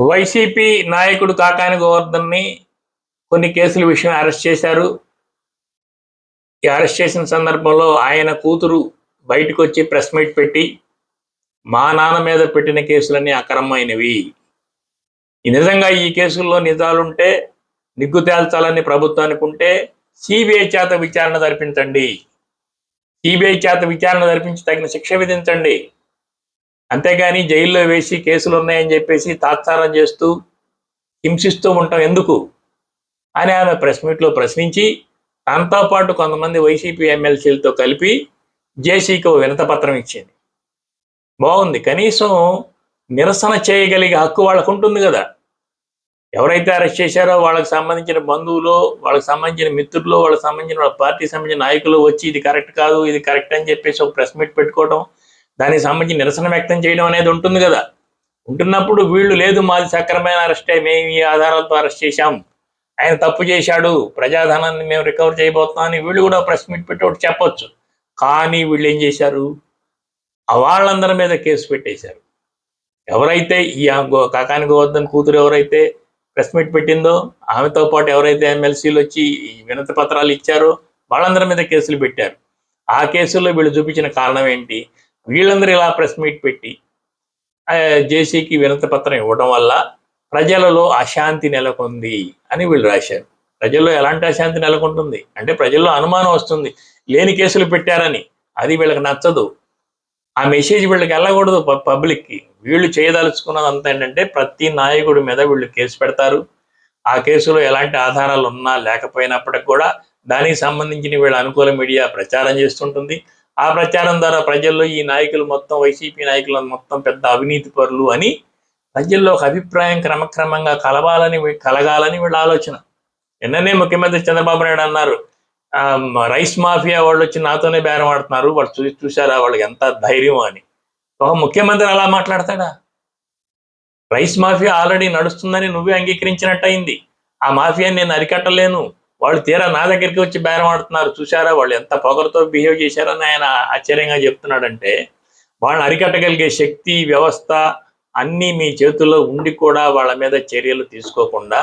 YCP నాయకుడు కాకాని గోవర్ధన్ని కొన్ని కేసుల విషయం అరెస్ట్ చేశారు. ఈ అరెస్ట్ చేసిన సందర్భంలో ఆయన కూతురు బయటకు వచ్చి ప్రెస్ మీట్ పెట్టి మా నాన్న మీద పెట్టిన కేసులన్నీ అక్రమమైనవి. ఈ నిజంగా ఈ కేసుల్లో నిజాలుంటే నిగ్గు తేల్చాలని ప్రభుత్వానికి ఉంటే సిబిఐ చేత విచారణ జరిపించండి. సిబిఐ చేత విచారణ జరిపించి తగిన శిక్ష విధించండి. అంతేగాని జైల్లో వేసి కేసులు ఉన్నాయని చెప్పేసి తాత్సారం చేస్తూ హింసిస్తూ ఉంటాం. ఎందుకు? అని ఆమె ప్రెస్ మీట్లో ప్రశ్నించి తనతో పాటు కొంతమంది వైసీపీ ఎమ్మెల్సీలతో కలిపి జేసీకి ఓ వినతపత్రం ఇచ్చింది. బాగుంది. కనీసం నిరసన చేయగలిగే హక్కు వాళ్ళకు ఉంటుంది కదా. ఎవరైతే అరెస్ట్ చేశారో వాళ్ళకి సంబంధించిన బంధువులు వాళ్ళకి సంబంధించిన మిత్రులు వాళ్ళకి సంబంధించిన వాళ్ళ పార్టీకి సంబంధించిన నాయకులు వచ్చి ఇది కరెక్ట్ కాదు ఇది కరెక్ట్ అని చెప్పేసి ఒక ప్రెస్ మీట్ పెట్టుకోవడం దానికి సంబంధించి నిరసన వ్యక్తం చేయడం అనేది ఉంటుంది కదా. ఉంటున్నప్పుడు వీళ్ళు లేదు మాది సక్రమైన అరెస్టే మేము ఈ ఆధారాలతో అరెస్ట్ చేశాం. ఆయన తప్పు చేశాడు ప్రజాధనాన్ని మేము రికవర్ చేయబోతున్నాం అని వీళ్ళు కూడా ప్రెస్ మీట్ పెట్టి ఒకటి చెప్పొచ్చు. కానీ వీళ్ళు ఏం చేశారు? వాళ్ళందరి మీద కేసు పెట్టేశారు. ఎవరైతే ఈ గో- కాకాని గోవర్ధన్ కూతురు ఎవరైతే ప్రెస్ మీట్ పెట్టిందో ఆమెతో పాటు ఎవరైతే ఎమ్మెల్సీలు వచ్చి ఈ వినతి పత్రాలు ఇచ్చారో వాళ్ళందరి మీద కేసులు పెట్టారు. ఆ కేసుల్లో వీళ్ళు చూపించిన కారణం ఏంటి? వీళ్ళందరూ ఇలా ప్రెస్ మీట్ పెట్టి జేసీకి వినతి పత్రం ఇవ్వడం వల్ల ప్రజలలో అశాంతి నెలకొంది అని వీళ్ళు రాశారు. ప్రజల్లో ఎలాంటి అశాంతి నెలకొంటుంది? అంటే ప్రజల్లో అనుమానం వస్తుంది. లేని కేసులు పెట్టారని. అది వీళ్ళకి నచ్చదు. ఆ మెసేజ్ వీళ్ళకి వెళ్ళకూడదు పబ్లిక్కి. వీళ్ళు చేయదలుచుకున్నదంతా ఏంటంటే ప్రతి నాయకుడి మీద వీళ్ళు కేసు పెడతారు. ఆ కేసులో ఎలాంటి ఆధారాలు ఉన్నా లేకపోయినప్పటికి కూడా దానికి సంబంధించిన వీళ్ళ అనుకూల మీడియా ప్రచారం చేస్తుంటుంది. ఆ ప్రచారం ద్వారా ప్రజల్లో ఈ నాయకులు మొత్తం వైసీపీ నాయకులు మొత్తం పెద్ద అవినీతి పరులు అని ప్రజల్లో ఒక అభిప్రాయం క్రమక్రమంగా కలవాలని కలగాలని వీళ్ళ ఆలోచన. నిన్ననే ముఖ్యమంత్రి చంద్రబాబు నాయుడు అన్నారు ఆ, రైస్ మాఫియా వాళ్ళు వచ్చి నాతోనే బేరం ఆడుతున్నారు వాళ్ళు చూసి చూసారా వాళ్ళకి ఎంత ధైర్యం అని. ఒక ముఖ్యమంత్రి అలా మాట్లాడతాడా? రైస్ మాఫియా ఆల్రెడీ నడుస్తుందని నువ్వే అంగీకరించినట్టయింది. ఆ మాఫియాని నేను అరికట్టలేను. వాళ్ళు తీరా నా దగ్గరికి వచ్చి బేరం ఆడుతున్నారు చూసారా వాళ్ళు ఎంత పొగరుతో బిహేవ్ చేశారని ఆయన ఆశ్చర్యంగా చెప్తున్నాడంటే వాళ్ళని అరికట్టగలిగే శక్తి వ్యవస్థ అన్నీ మీ చేతుల్లో ఉండి కూడా వాళ్ళ మీద చర్యలు తీసుకోకుండా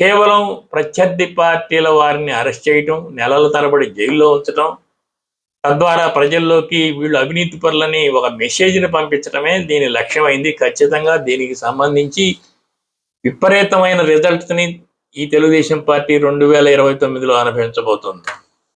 కేవలం ప్రత్యర్థి పార్టీల వారిని అరెస్ట్ చేయటం నెలల తరబడి జైల్లో ఉంచటం తద్వారా ప్రజల్లోకి వీళ్ళు అవినీతి పరులని ఒక మెసేజ్ని పంపించడమే దీని లక్ష్యమైంది. ఖచ్చితంగా దీనికి సంబంధించి విపరీతమైన రిజల్ట్స్ని ఈ తెలుగుదేశం పార్టీ రెండు వేల ఇరవై తొమ్మిదిలో అనుభవించబోతోంది